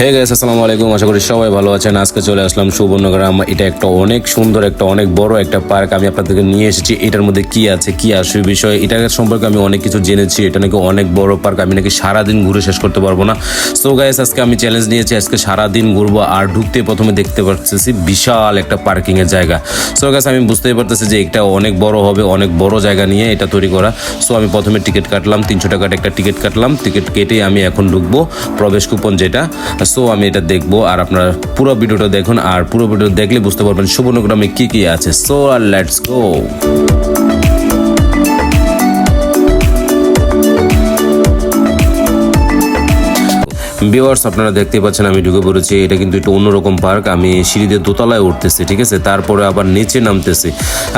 Hey guys আসসালামু আলাইকুম। আশা করি সবাই ভালো আছেন। আজকে চলে আসলাম সুবর্ণগ্রাম। এটা একটা অনেক সুন্দর, একটা অনেক বড় একটা পার্ক। আমি আপনাদেরকে নিয়ে এসেছি। এটার মধ্যে কি আছে, কি আসবে বিষয় এটার সম্পর্কে আমি অনেক কিছু জেনেছি। এটা নাকি অনেক বড় পার্ক। আমি নাকি সারাদিন ঘুরে শেষ করতে পারব না। সো গাইস আজকে আমি চ্যালেঞ্জ নিয়েছি। আজকে সারাদিন ঘুরবো আর ঢুকতে প্রথমে দেখতে পাচ্ছি বিশাল একটা পার্কিং এর জায়গা। সো গাইস আমি বুঝতেই পারতেছি যে এটা অনেক বড় হবে, অনেক বড় জায়গা নিয়ে এটা তৈরি করা। সো আমি প্রথমে টিকিট কাটলাম, তিনশো টাকার একটা টিকিট কাটলাম। টিকিট কেটে আমি এখন ঢুকবো প্রবেশ কুপন যেটা। সো আমি এটা দেখব আর আপনারা পুরো ভিডিওটা দেখুন আর পুরো ভিডিও দেখলে বুঝতে পারবেন সুবর্ণগ্রামে কি কি আছে। সো আর লেটস গো ভিওয়ার্স আপনারা দেখতে পাচ্ছেন আমি ঢুকে পড়েছি। এটা কিন্তু একটু অন্যরকম পার্ক। আমি সিঁড়িতে দোতলায় উঠতেছি, ঠিক আছে? তারপরে আবার নিচে নামতেছি।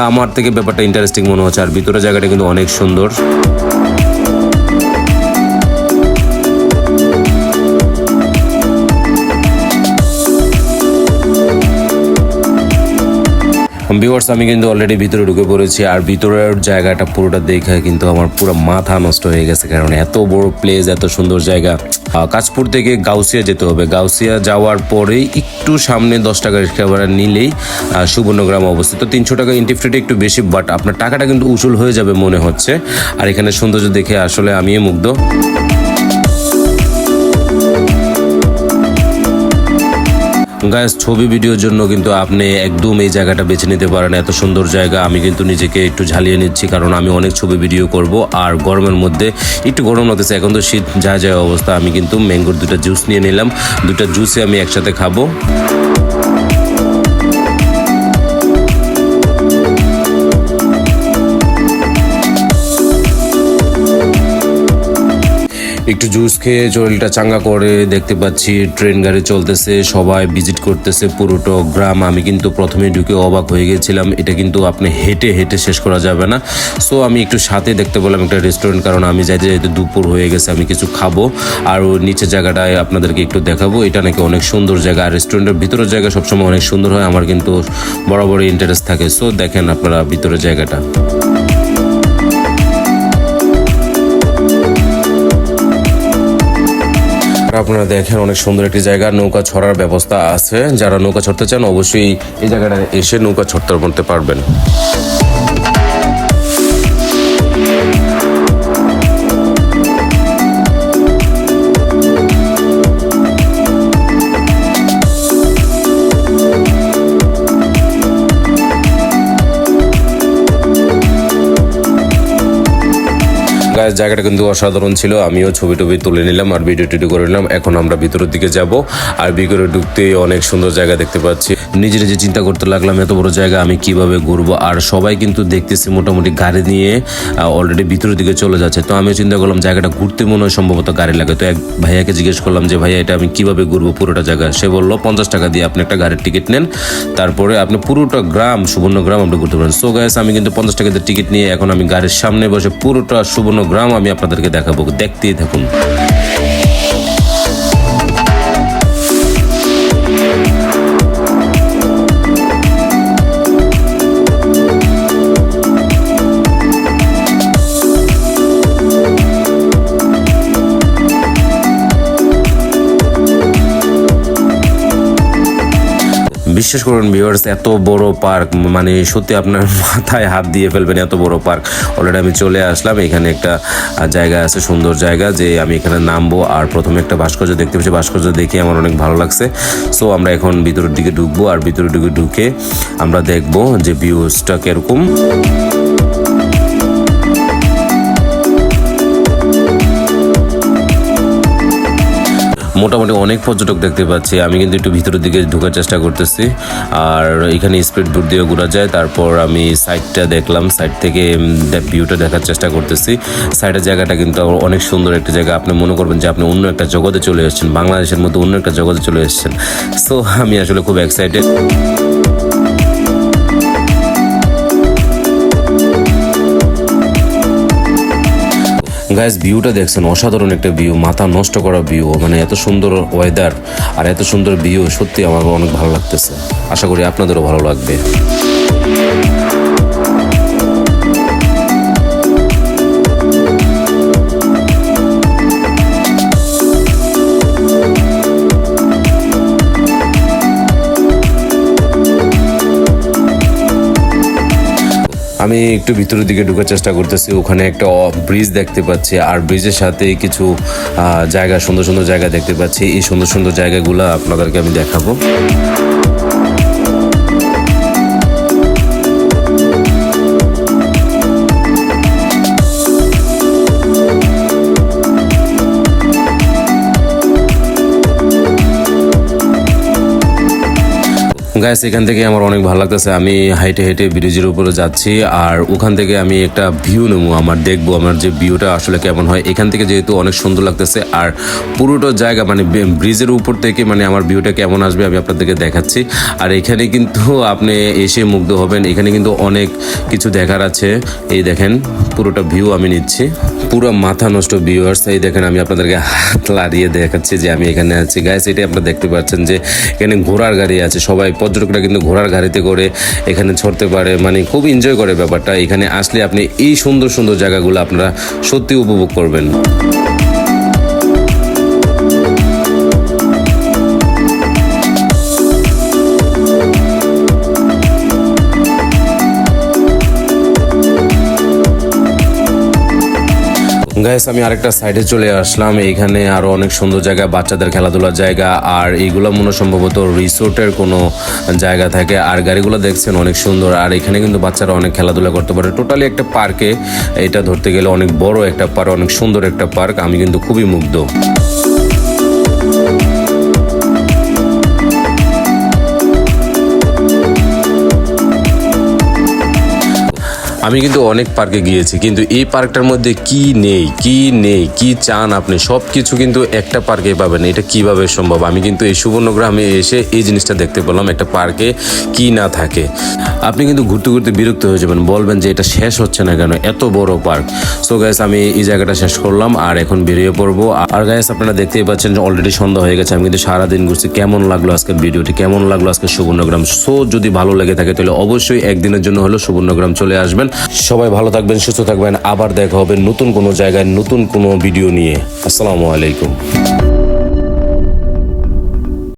আমার থেকে ব্যাপারটা ইন্টারেস্টিং মনে হচ্ছে। আর ভিতরে জায়গাটা কিন্তু অনেক সুন্দর। ভিউয়ার্স আমি কিন্তু অলরেডি ভিতরে ঢুকে পড়েছি আর ভিতরের জায়গাটা পুরোটা দেখে কিন্তু আমার পুরো মাথা নষ্ট হয়ে গেছে, কারণ এত বড় প্লেস এত সুন্দর জায়গা। কাজপুর থেকে গাউসিয়া যেতে হবে। গাউসিয়া যাওয়ার পরেই একটু সামনে দশ টাকা রিক্সা ভাড়া নিলেই সুবর্ণগ্রাম অবস্থিত। তিনশো টাকা ইন্টিফ্রিটি একটু বেশি বাট আপনার টাকাটা কিন্তু উসুল হয়ে যাবে মনে হচ্ছে। আর এখানে সৌন্দর্য দেখে আসলে আমিও মুগ্ধ। গায়েস ছবি ভিডিওর জন্য কিন্তু আপনি একদম এই জায়গাটা বেছে নিতে পারেন। এত সুন্দর জায়গা, আমি কিন্তু নিজেকে একটু ঝালিয়ে নিচ্ছি কারণ আমি অনেক ছবি ভিডিও করব আর গরমের মধ্যে একটু গরম হতেছে এখন তো শীত, যা যায় অবস্থা, আমি কিন্তু ম্যাঙ্গোর দুটা জুস নিয়ে নিলাম। দুটা জুসে আমি একসাথে খাব। একটু জুস খেয়ে শরীরটা চাঙ্গা করে দেখতে পাচ্ছি ট্রেন গাড়ি চলতেছে, সবাই ভিজিট করতেছে পুরোটা গ্রাম। আমি কিন্তু প্রথমে ঢুকে অবাক হয়ে গেছিলাম, এটা কিন্তু আপনি হেঁটে হেঁটে শেষ করা যাবে না। সো আমি একটু সাথে দেখতে পেলাম একটা রেস্টুরেন্ট কারণ আমি যাইতে যাইতে দুপুর হয়ে গেছে, আমি কিছু খাব। আর নিচের জায়গাটায় আপনাদেরকে একটু দেখাবো, এটা নাকি অনেক সুন্দর জায়গা। আর রেস্টুরেন্টের ভিতরের জায়গা সবসময় অনেক সুন্দর হয়, আমার কিন্তু বরাবরই ইন্টারেস্ট থাকে। সো দেখেন আপনারা ভিতরের জায়গাটা। আপনারা দেখেন, অনেক সুন্দর একটি জায়গা, নৌকা ছড়ার ব্যবস্থা আছে। যারা নৌকা ছড়তে চান, অবশ্যই এই জায়গাটা এসে নৌকা ছড়তে পারবেন। গায়ের জায়গাটা কিন্তু অসাধারণ ছিল। আমিও ছবি টবি তুলে নিলাম আর ভিডিও টিডিও করে নিলাম। এখন আমরা ভিতরের দিকে যাব আর ভিতরে ঢুকতে অনেক সুন্দর জায়গা দেখতে পাচ্ছি। নিজে নিজে চিন্তা করতে লাগলাম এত বড় জায়গা আমি কীভাবে ঘুরবো? আর সবাই কিন্তু দেখতেছি মোটামুটি গাড়ি নিয়ে অলরেডি ভিতরের দিকে চলে যাচ্ছে। তো আমি চিন্তা করলাম জায়গাটা ঘুরতে মনে হয় সম্ভবত গাড়ি লাগে। তো এক ভাইয়াকে জিজ্ঞেস করলাম যে, ভাইয়া, এটা আমি কীভাবে ঘুরবো পুরোটা জায়গা? সে বলল, পঞ্চাশ টাকা দিয়ে আপনি একটা গাড়ির টিকিট নেন। তারপরে আপনি পুরোটা গ্রাম, সুবর্ণ গ্রাম আপনি ঘুরতে পারেন। সো গ্যাস আমি কিন্তু পঞ্চাশ টাকা দিয়ে টিকিট নিয়ে এখন আমি গাড়ির সামনে বসে পুরোটা সুবর্ণ গ্রাম আমি আপনাদেরকে দেখাবো। দেখতেই থাকুন। বিশ্বাস করুন ভিউয়ার্স এত বড় পার্ক মানে সত্যি আপনার মাথায় হাত দিয়ে ফেলবেন এত বড় পার্ক অলরেডি আমি চলে আসলাম, এখানে একটা জায়গা আছে, সুন্দর জায়গা, যে আমি এখানে নামবো। আর প্রথমে একটা ভাস্কর্য দেখতে পাচ্ছি, ভাস্কর্য দেখে আমার অনেক ভালো লাগছে। সো আমরা এখন ভিতরের দিকে ঢুকবো, আর ভিতরের দিকে ঢুকে আমরা দেখব যে ভিউজটা কীরকম। মোটামুটি অনেক পর্যটক দেখতে পাচ্ছি। আমি কিন্তু একটু ভিতরের দিকে ঢোকার চেষ্টা করতেছি। আর এখানে স্পিড বোট দিয়ে ঘোরা যায়। তারপর আমি সাইডটা দেখলাম। সাইড থেকে ভিউটা দেখার চেষ্টা করতেছি। সাইডের জায়গাটা কিন্তু অনেক সুন্দর একটা জায়গা। আপনি মনে করবেন যে আপনি অন্য একটা জগতে চলে এসেছেন। বাংলাদেশের মধ্যে অন্য একটা জগতে চলে এসেছেন। সো, আমি আসলে খুব এক্সাইটেড গাইস ভিউটা দেখছেন, অসাধারণ একটা ভিউ মাথা নষ্ট করা ভিউ মানে এত সুন্দর ওয়েদার আর এত সুন্দর ভিউ সত্যি আমার অনেক ভালো লাগতেছে। আশা করি আপনাদেরও ভালো লাগবে। আমি একটু ভিতরের দিকে ঢুকার চেষ্টা করতেছি। ওখানে একটা ব্রিজ দেখতে পাচ্ছি। আর ব্রিজের সাথে কিছু জায়গা, সুন্দর সুন্দর জায়গা দেখতে পাচ্ছি। এই সুন্দর সুন্দর জায়গাগুলো আপনাদেরকে আমি দেখাবো। গাইস এখান থেকে আমার অনেক ভালো লাগতেছে। আমি হাইটে হেঁটে ব্রিজের উপরে যাচ্ছি আর ওখান থেকে আমি একটা ভিউ নেব, আমার দেখব, আমার যে ভিউটা আসলে কেমন হয়। এখান থেকে যেহেতু অনেক সুন্দর লাগতেছে আর পুরোটা জায়গা মানে ব্রিজের উপর থেকে মানে আমার ভিউটা কেমন আসবে আমি আপনাদেরকে দেখাচ্ছি। আর এখানে কিন্তু আপনি এসে মুগ্ধ হবেন। এখানে কিন্তু অনেক কিছু দেখার আছে। এই দেখেন, পুরোটা ভিউ আমি নিচ্ছি। পুরো মাথা নষ্ট ভিউয়ার্স এই দেখেন আমি আপনাদেরকে হাত লাড়িয়ে দেখাচ্ছি যে আমি এখানে আছি। গাইস এটাই আপনারা দেখতে পাচ্ছেন যে এখানে ঘোড়ার গাড়ি আছে। সবাই পর্যটকরা কিন্তু ঘোড়ার গাড়িতে করে এখানে ছড়তে পারে। মানে খুব এনজয় করে ব্যাপারটা। এখানে আসলে আপনি এই সুন্দর সুন্দর জায়গাগুলো আপনারা সত্যি উপভোগ করবেন। গাইস আমি আরেকটা সাইডে চলে আসলাম। এখানে আরও অনেক সুন্দর জায়গা, বাচ্চাদের খেলাধুলার জায়গা, আর এইগুলো মনে সম্ভবত রিসোর্টের কোনো জায়গা থাকে। আর গাড়িগুলো দেখছেন অনেক সুন্দর, আর এখানে কিন্তু বাচ্চারা অনেক খেলাধুলা করতে পারে। টোটালি একটা পার্কে এটা ধরতে গেলে অনেক বড় একটা পার্ক অনেক সুন্দর একটা পার্ক আমি কিন্তু খুবই মুগ্ধ। আমি কিন্তু অনেক পার্কে গিয়েছি, কিন্তু এই পার্কটার মধ্যে কি নেই কি নেই, কি চান আপনি সব কিছু কিন্তু একটা পার্কে পাবেন। এটা কীভাবে সম্ভব? আমি কিন্তু এই সুবর্ণগ্রামে এসে এই জিনিসটা দেখতে পেলাম, একটা পার্কে কি না থাকে। আপনি কিন্তু ঘুরতে ঘুরতে বিরক্ত হয়ে যাবেন, বলবেন যে এটা শেষ হচ্ছে না কেন, এত বড় পার্ক। সো গাইস আমি এই জায়গাটা শেষ করলাম, আর এখন বেরিয়ে পড়ব। আর গাইস আপনারা দেখতেই পাচ্ছেন যে অলরেডি সন্ধ্যা হয়ে গেছে, আমি কিন্তু সারাদিন ঘুরছি, কেমন লাগল আজকের ভিডিওটি, কেমন লাগল আজকে সুবর্ণগ্রাম? সো যদি ভালো লেগে থাকে, তাহলে অবশ্যই একদিনের জন্য হলো সুবর্ণগ্রাম চলে আসবেন। সবাই ভালো থাকবেন, সুস্থ থাকবেন। আবার দেখা হবে নতুন কোনো জায়গায়, নতুন কোনো ভিডিও নিয়ে। আসসালামু আলাইকুম।